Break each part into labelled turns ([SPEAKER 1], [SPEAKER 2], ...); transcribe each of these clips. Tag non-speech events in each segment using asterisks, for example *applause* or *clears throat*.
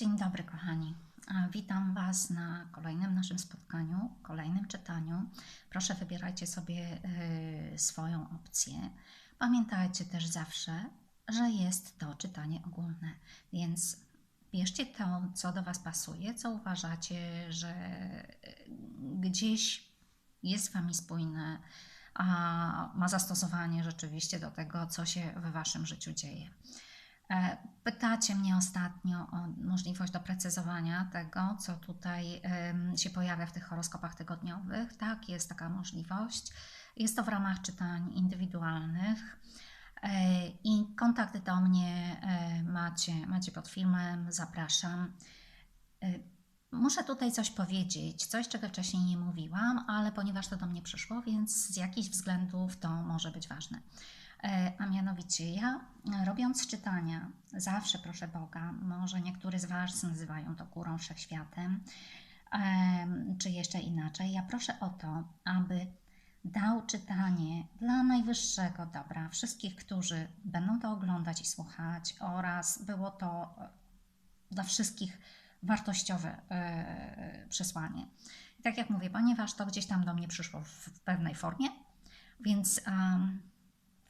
[SPEAKER 1] Dzień dobry, kochani. Witam Was na kolejnym naszym spotkaniu, kolejnym czytaniu. Proszę, wybierajcie sobie y, swoją opcję. Pamiętajcie też zawsze, że jest to czytanie ogólne, więc bierzcie to, co do Was pasuje, co uważacie, że y, gdzieś jest z Wami spójne, a ma zastosowanie rzeczywiście do tego, co się w Waszym życiu dzieje. E, Pytacie mnie ostatnio o możliwość doprecyzowania tego, co tutaj się pojawia w tych horoskopach tygodniowych. Tak, jest taka możliwość. Jest to w ramach czytań indywidualnych. E, I kontakt do mnie e, macie, macie pod filmem, zapraszam. Muszę tutaj coś powiedzieć, coś czego wcześniej nie mówiłam, ale ponieważ to do mnie przyszło, więc z jakichś względów to może być ważne. E, A mianowicie ja, e, robiąc czytania, zawsze proszę Boga, może niektórzy z Was nazywają to górą wszechświatem, em, czy jeszcze inaczej, ja proszę o to, aby dał czytanie dla najwyższego dobra wszystkich, którzy będą to oglądać i słuchać, oraz było to e, dla wszystkich wartościowe przesłanie. I tak jak mówię, ponieważ to gdzieś tam do mnie przyszło w, pewnej formie, więc em,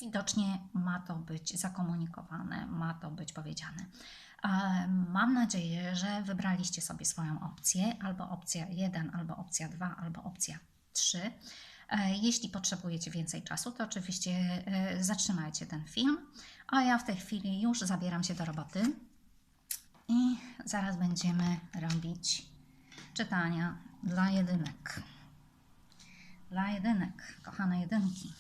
[SPEAKER 1] widocznie ma to być zakomunikowane, ma to być powiedziane. Mam nadzieję, że wybraliście sobie swoją opcję, albo opcja 1, albo opcja 2, albo opcja 3. E, Jeśli potrzebujecie więcej czasu, to oczywiście e, zatrzymajcie ten film, a ja w tej chwili już zabieram się do roboty i zaraz będziemy robić czytania dla jedynek. Dla jedynek, kochane jedynki.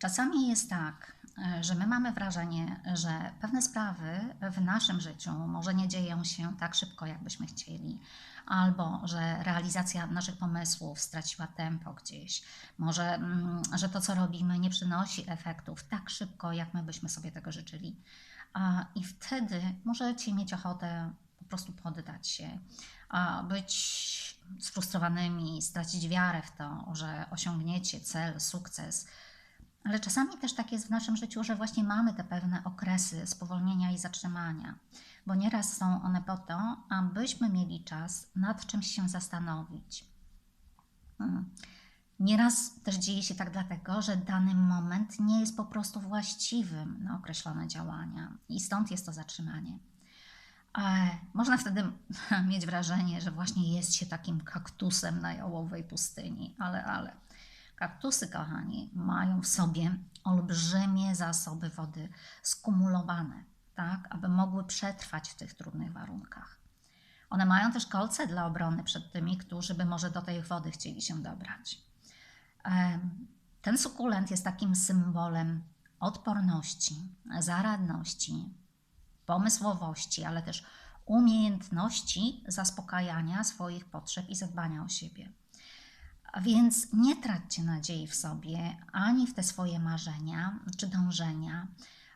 [SPEAKER 1] Czasami jest tak, e, że my mamy wrażenie, że pewne sprawy w naszym życiu może nie dzieją się tak szybko, jakbyśmy chcieli, albo że realizacja naszych pomysłów straciła tempo gdzieś, może, mm, że to, co robimy, nie przynosi efektów tak szybko, jak my byśmy sobie tego życzyli. I wtedy możecie mieć ochotę po prostu poddać się, być sfrustrowanymi, stracić wiarę w to, że osiągniecie cel, sukces. Ale czasami też tak jest w naszym życiu, że właśnie mamy te pewne okresy spowolnienia i zatrzymania, bo nieraz są one po to, abyśmy mieli czas nad czymś się zastanowić. Hmm. Nieraz też dzieje się tak dlatego, że dany moment nie jest po prostu właściwym na określone działania i stąd jest to zatrzymanie. E, Można wtedy *laughs* mieć wrażenie, że właśnie jest się takim kaktusem na jałowej pustyni, ale, ale. Kaktusy, kochani, mają w sobie olbrzymie zasoby wody skumulowane, tak, aby mogły przetrwać w tych trudnych warunkach. One mają też kolce dla obrony przed tymi, którzy by może do tej wody chcieli się dobrać. Em, Ten sukulent jest takim symbolem odporności, zaradności, pomysłowości, ale też umiejętności zaspokajania swoich potrzeb i zadbania o siebie. Więc nie traćcie nadziei w sobie ani w te swoje marzenia czy dążenia,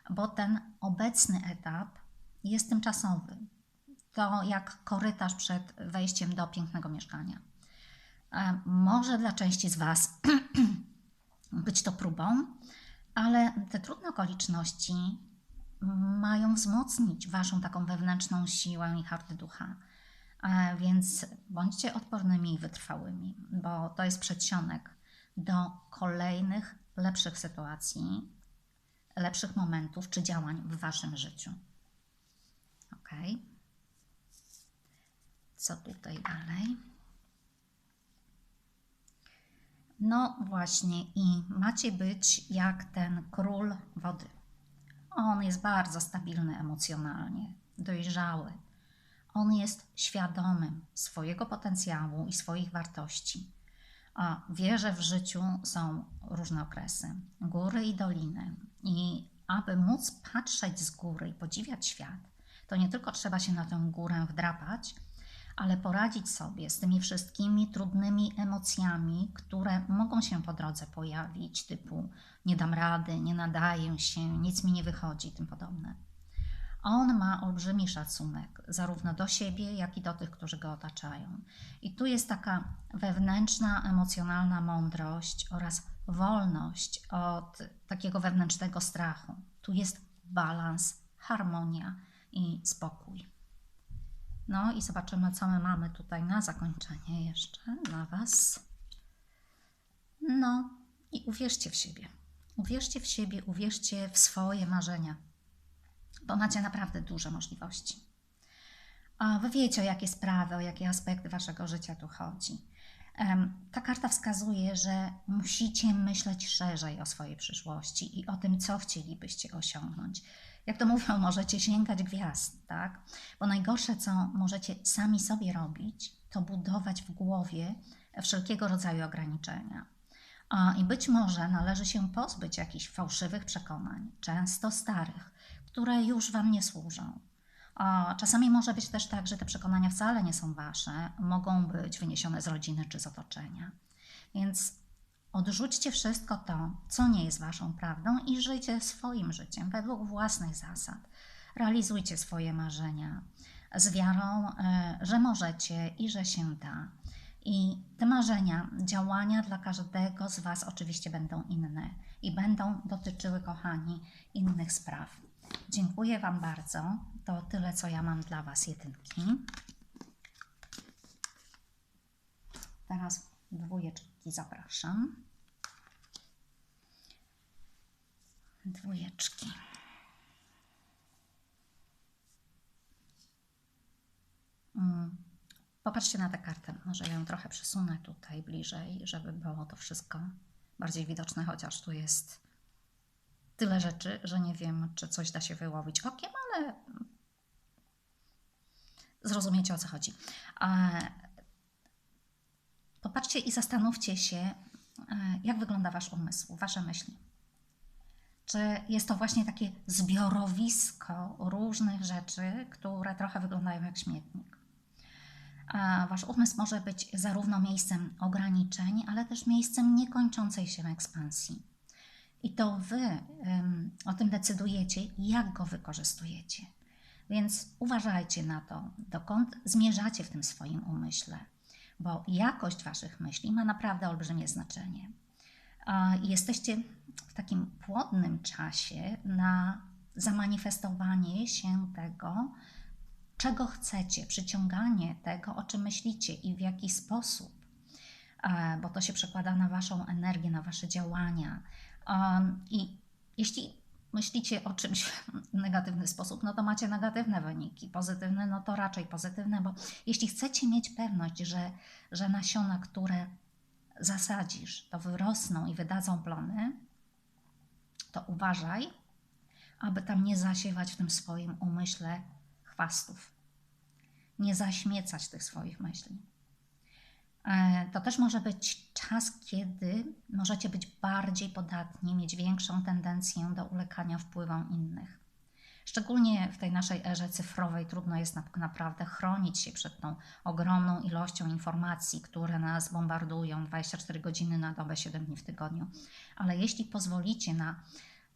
[SPEAKER 1] bo ten obecny etap jest tymczasowy. To jak korytarz przed wejściem do pięknego mieszkania. E, Może dla części z Was *clears throat* być to próbą, ale te trudne okoliczności mają wzmocnić Waszą taką wewnętrzną siłę i harty ducha. E, Więc bądźcie odpornymi i wytrwałymi, bo to jest przedsionek do kolejnych lepszych sytuacji, lepszych momentów czy działań w Waszym życiu. Ok? Co tutaj dalej? No właśnie, i macie być jak ten król wody. On jest bardzo stabilny emocjonalnie, dojrzały. On jest świadomym swojego potencjału i swoich wartości. A wie, że w życiu są różne okresy, góry i doliny. I aby móc patrzeć z góry i podziwiać świat, to nie tylko trzeba się na tę górę wdrapać, ale poradzić sobie z tymi wszystkimi trudnymi emocjami, które mogą się po drodze pojawić, typu nie dam rady, nie nadaję się, nic mi nie wychodzi, tym podobne. On ma olbrzymi szacunek zarówno do siebie, jak i do tych, którzy go otaczają. I tu jest taka wewnętrzna, emocjonalna mądrość oraz wolność od takiego wewnętrznego strachu. Tu jest balans, harmonia i spokój. No i zobaczymy, co my mamy tutaj na zakończenie jeszcze dla Was. No i uwierzcie w siebie. Uwierzcie w siebie, uwierzcie w swoje marzenia, bo macie naprawdę duże możliwości. A Wy wiecie, o jakie sprawy, o jakie aspekty Waszego życia tu chodzi. Ta karta wskazuje, że musicie myśleć szerzej o swojej przyszłości i o tym, co chcielibyście osiągnąć. Jak to mówią, możecie sięgać gwiazd, tak? Bo najgorsze, co możecie sami sobie robić, to budować w głowie wszelkiego rodzaju ograniczenia. I być może należy się pozbyć jakichś fałszywych przekonań, często starych, które już Wam nie służą. Czasami może być też tak, że te przekonania wcale nie są Wasze, mogą być wyniesione z rodziny czy z otoczenia. Więc odrzućcie wszystko to, co nie jest Waszą prawdą i żyjcie swoim życiem według własnych zasad. Realizujcie swoje marzenia z wiarą, e, że możecie i że się da. I te marzenia, działania dla każdego z Was oczywiście będą inne i będą dotyczyły, kochani, innych spraw. Dziękuję Wam bardzo. To tyle, co ja mam dla Was, jedynki. Teraz dwójeczki zapraszam. Dwójeczki. Mm. Popatrzcie na tę kartę. Może ją trochę przesunę tutaj bliżej, żeby było to wszystko bardziej widoczne, chociaż tu jest tyle rzeczy, że nie wiem, czy coś da się wyłowić okiem, ale zrozumiecie o co chodzi. Popatrzcie i zastanówcie się, e, jak wygląda Wasz umysł, Wasze myśli. Czy jest to właśnie takie zbiorowisko różnych rzeczy, które trochę wyglądają jak śmietnik? Wasz umysł może być zarówno miejscem ograniczeń, ale też miejscem niekończącej się ekspansji. I to Wy o tym decydujecie, jak go wykorzystujecie. Więc uważajcie na to, dokąd zmierzacie w tym swoim umyśle, bo jakość Waszych myśli ma naprawdę olbrzymie znaczenie. Jesteście w takim płodnym czasie na zamanifestowanie się tego, czego chcecie, przyciąganie tego, o czym myślicie i w jaki sposób, bo to się przekłada na Waszą energię, na Wasze działania. I jeśli myślicie o czymś w *laughs* negatywny sposób, no to macie negatywne wyniki. Pozytywne, no to raczej pozytywne, bo jeśli chcecie mieć pewność, że, że nasiona, które zasadzisz, to wyrosną i wydadzą plony, to uważaj, aby tam nie zasiewać w tym swoim umyśle chwastów. Nie zaśmiecać tych swoich myśli. E, to też może być czas, kiedy możecie być bardziej podatni, mieć większą tendencję do ulegania wpływom innych. Szczególnie w tej naszej erze cyfrowej trudno jest naprawdę chronić się przed tą ogromną ilością informacji, które nas bombardują 24 godziny na dobę, 7 dni w tygodniu. Ale jeśli pozwolicie na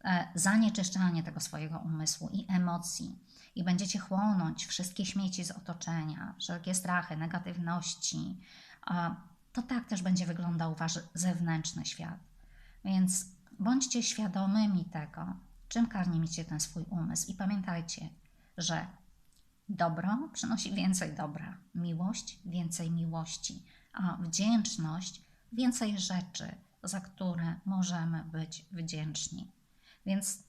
[SPEAKER 1] e, zanieczyszczanie tego swojego umysłu i emocji, i będziecie chłonąć wszystkie śmieci z otoczenia, wszelkie strachy, negatywności, to tak też będzie wyglądał Wasz zewnętrzny świat. Więc bądźcie świadomymi tego, czym karmicie ten swój umysł i pamiętajcie, że dobro przynosi więcej dobra, miłość więcej miłości, a wdzięczność więcej rzeczy, za które możemy być wdzięczni. Więc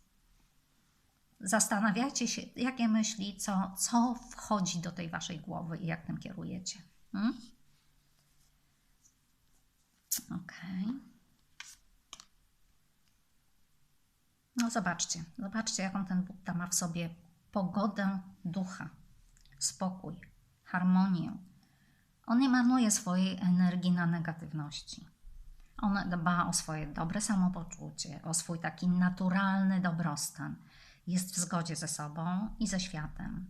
[SPEAKER 1] zastanawiajcie się, jakie myśli, co, co wchodzi do tej waszej głowy i jak tym kierujecie. Hmm? Ok. No zobaczcie, zobaczcie, jaką ten Buddha ma w sobie pogodę ducha, spokój, harmonię. On nie marnuje swojej energii na negatywności. On dba o swoje dobre samopoczucie, o swój taki naturalny dobrostan. Jest w zgodzie ze sobą i ze światem.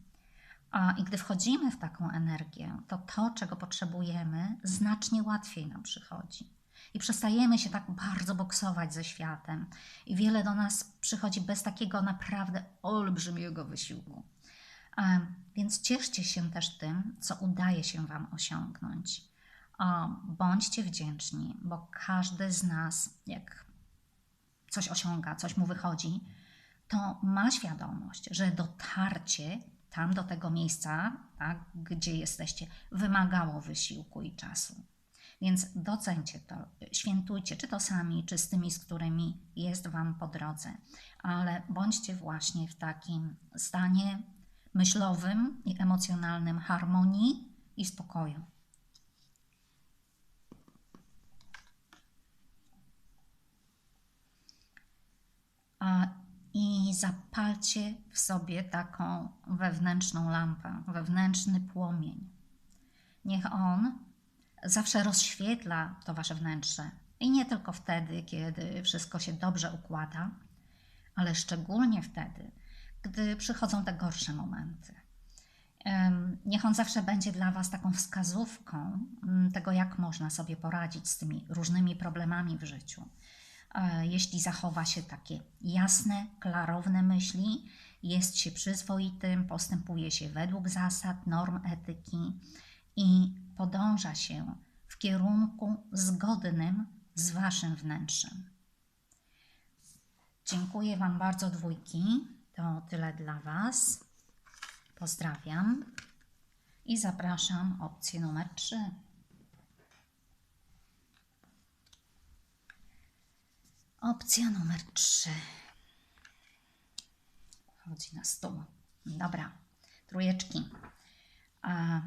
[SPEAKER 1] I gdy wchodzimy w taką energię, to to, czego potrzebujemy, znacznie łatwiej nam przychodzi. I przestajemy się tak bardzo boksować ze światem. I wiele do nas przychodzi bez takiego naprawdę olbrzymiego wysiłku. Więc cieszcie się też tym, co udaje się Wam osiągnąć. Bądźcie wdzięczni, bo każdy z nas, jak coś osiąga, coś mu wychodzi, to ma świadomość, że dotarcie tam do tego miejsca, tak, gdzie jesteście, wymagało wysiłku i czasu. Więc docencie to, świętujcie, czy to sami, czy z tymi, z którymi jest Wam po drodze, ale bądźcie właśnie w takim stanie myślowym i emocjonalnym harmonii i spokoju. I zapalcie w sobie taką wewnętrzną lampę, wewnętrzny płomień. Niech on zawsze rozświetla to wasze wnętrze. I nie tylko wtedy, kiedy wszystko się dobrze układa, ale szczególnie wtedy, gdy przychodzą te gorsze momenty. Niech on zawsze będzie dla Was taką wskazówką mm, tego, jak można sobie poradzić z tymi różnymi problemami w życiu. E, jeśli zachowa się takie jasne, klarowne myśli, jest się przyzwoitym, postępuje się według zasad, norm etyki i podąża się w kierunku zgodnym z Waszym wnętrzem. Dziękuję Wam bardzo, dwójki. To tyle dla Was. Pozdrawiam i zapraszam opcję numer 3. Opcja numer 3. Chodzi na stół. Dobra, trójeczki. A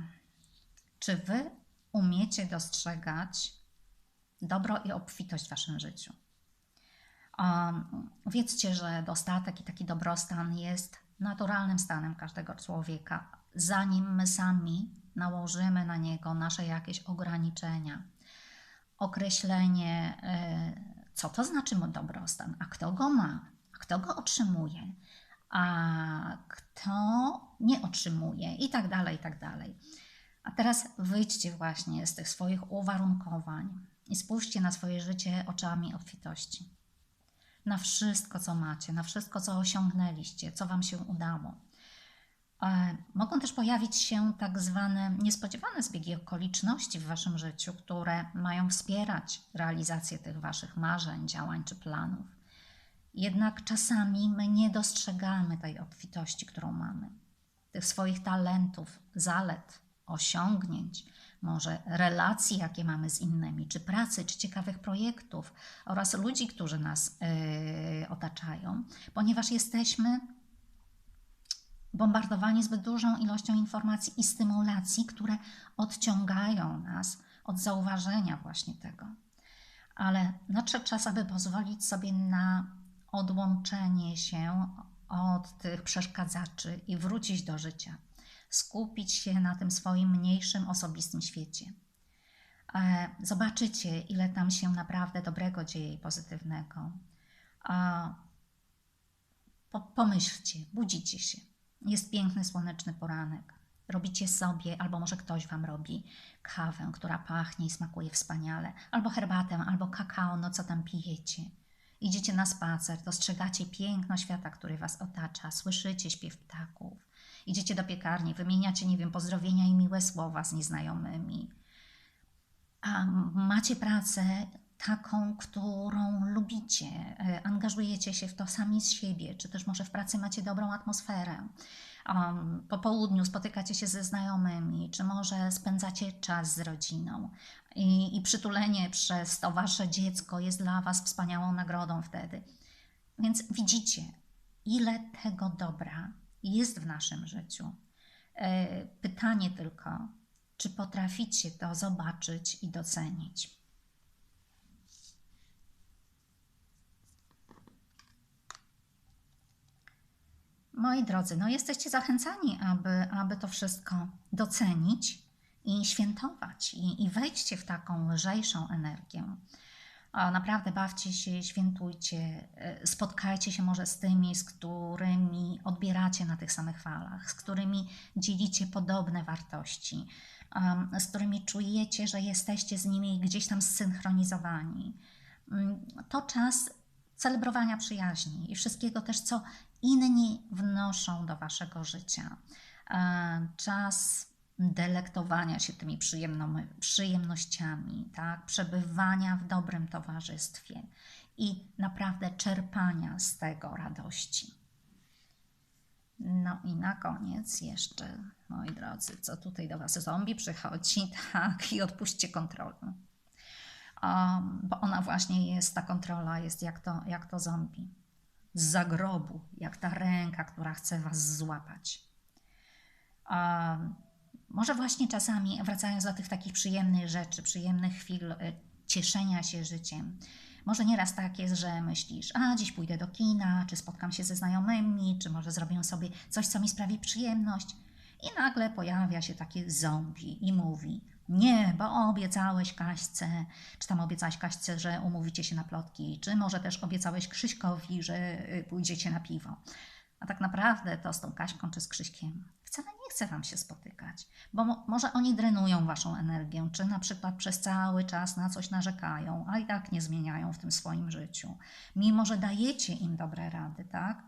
[SPEAKER 1] czy Wy umiecie dostrzegać dobro i obfitość w Waszym życiu? Um, wiedzcie, że dostatek i taki dobrostan jest naturalnym stanem każdego człowieka, zanim my sami nałożymy na niego nasze jakieś ograniczenia. Określenie, y, co to znaczy dobrostan, a kto go ma, a kto go otrzymuje, a kto nie otrzymuje, i tak dalej, i tak dalej. A teraz wyjdźcie właśnie z tych swoich uwarunkowań i spójrzcie na swoje życie oczami obfitości na wszystko, co macie, na wszystko, co osiągnęliście, co Wam się udało. E, mogą też pojawić się tak zwane niespodziewane zbiegi okoliczności w Waszym życiu, które mają wspierać realizację tych Waszych marzeń, działań czy planów. Jednak czasami my nie dostrzegamy tej obfitości, którą mamy, tych swoich talentów, zalet, osiągnięć, może relacji, jakie mamy z innymi, czy pracy, czy ciekawych projektów oraz ludzi, którzy nas yy, otaczają, ponieważ jesteśmy bombardowani zbyt dużą ilością informacji i stymulacji, które odciągają nas od zauważenia właśnie tego. Ale nadszedł czas, aby pozwolić sobie na odłączenie się od tych przeszkadzaczy i wrócić do życia skupić się na tym swoim mniejszym, osobistym świecie. E, zobaczycie, ile tam się naprawdę dobrego dzieje i pozytywnego. Pomyślcie, budzicie się. Jest piękny, słoneczny poranek. Robicie sobie, albo może ktoś Wam robi kawę, która pachnie i smakuje wspaniale, albo herbatę, albo kakao, no co tam pijecie. Idziecie na spacer, dostrzegacie piękno świata, który Was otacza, słyszycie śpiew ptaków, Idziecie do piekarni, wymieniacie, nie wiem, pozdrowienia i miłe słowa z nieznajomymi. A macie pracę taką, którą lubicie, e, angażujecie się w to sami z siebie, czy też może w pracy macie dobrą atmosferę. Um, po południu spotykacie się ze znajomymi, czy może spędzacie czas z rodziną. I, I przytulenie przez to wasze dziecko jest dla Was wspaniałą nagrodą wtedy. Więc widzicie, ile tego dobra jest w naszym życiu. E, pytanie tylko, czy potraficie to zobaczyć i docenić. Moi drodzy, no jesteście zachęcani, aby, aby to wszystko docenić i świętować, i, i wejdźcie w taką lżejszą energię. Naprawdę bawcie się, świętujcie, e, spotkajcie się może z tymi, z którymi odbieracie na tych samych falach, z którymi dzielicie podobne wartości, z którymi czujecie, że jesteście z nimi gdzieś tam zsynchronizowani. Mm, to czas celebrowania przyjaźni i wszystkiego też, co inni wnoszą do waszego życia. E, czas delektowania się tymi przyjemno- przyjemnościami, tak? przebywania w dobrym towarzystwie i naprawdę czerpania z tego radości. No i na koniec jeszcze, moi drodzy, co tutaj do Was zombie przychodzi, *laughs* tak, i odpuśćcie kontrolę. Um, bo ona właśnie jest, ta kontrola jest jak to, jak to zombie. Z zagrobu, jak ta ręka, która chce Was złapać. Um, może właśnie czasami, wracając do tych takich przyjemnych rzeczy, przyjemnych chwil y, cieszenia się życiem, może nieraz tak jest, że myślisz, a dziś pójdę do kina, czy spotkam się ze znajomymi, czy może zrobię sobie coś, co mi sprawi przyjemność. I nagle pojawia się takie zombie i mówi, nie, bo obiecałeś Kaśce, czy tam obiecałeś Kaśce, że umówicie się na plotki, czy może też obiecałeś Krzyśkowi, że y, pójdziecie na piwo. A tak naprawdę to z tą Kaśką czy z Krzyśkiem wcale nie chce Wam się spotykać, bo mo może oni drenują Waszą energię, czy na przykład przez cały czas na coś narzekają, a i tak nie zmieniają w tym swoim życiu, mimo że dajecie im dobre rady, tak?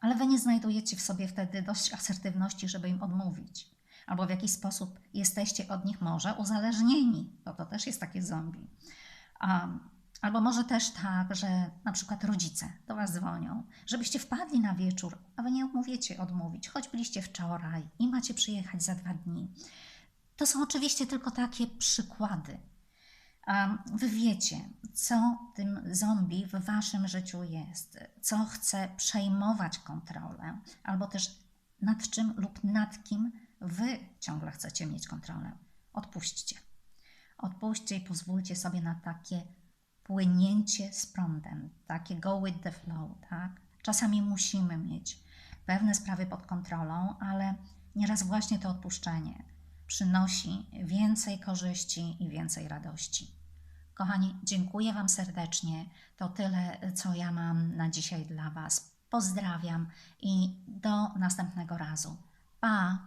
[SPEAKER 1] Ale Wy nie znajdujecie w sobie wtedy dość asertywności, żeby im odmówić. Albo w jakiś sposób jesteście od nich może uzależnieni, bo to też jest takie zombie. Um, Albo może też tak, że na przykład rodzice do Was dzwonią, żebyście wpadli na wieczór, a Wy nie umiecie odmówić, choć byliście wczoraj i macie przyjechać za dwa dni. To są oczywiście tylko takie przykłady. Wy wiecie, co tym zombie w Waszym życiu jest, co chce przejmować kontrolę, albo też nad czym lub nad kim Wy ciągle chcecie mieć kontrolę. Odpuśćcie. Odpuśćcie i pozwólcie sobie na takie płynięcie z prądem, takie go with the flow, tak? Czasami musimy mieć pewne sprawy pod kontrolą, ale nieraz właśnie to odpuszczenie przynosi więcej korzyści i więcej radości. Kochani, dziękuję Wam serdecznie. To tyle, co ja mam na dzisiaj dla Was. Pozdrawiam i do następnego razu. Pa!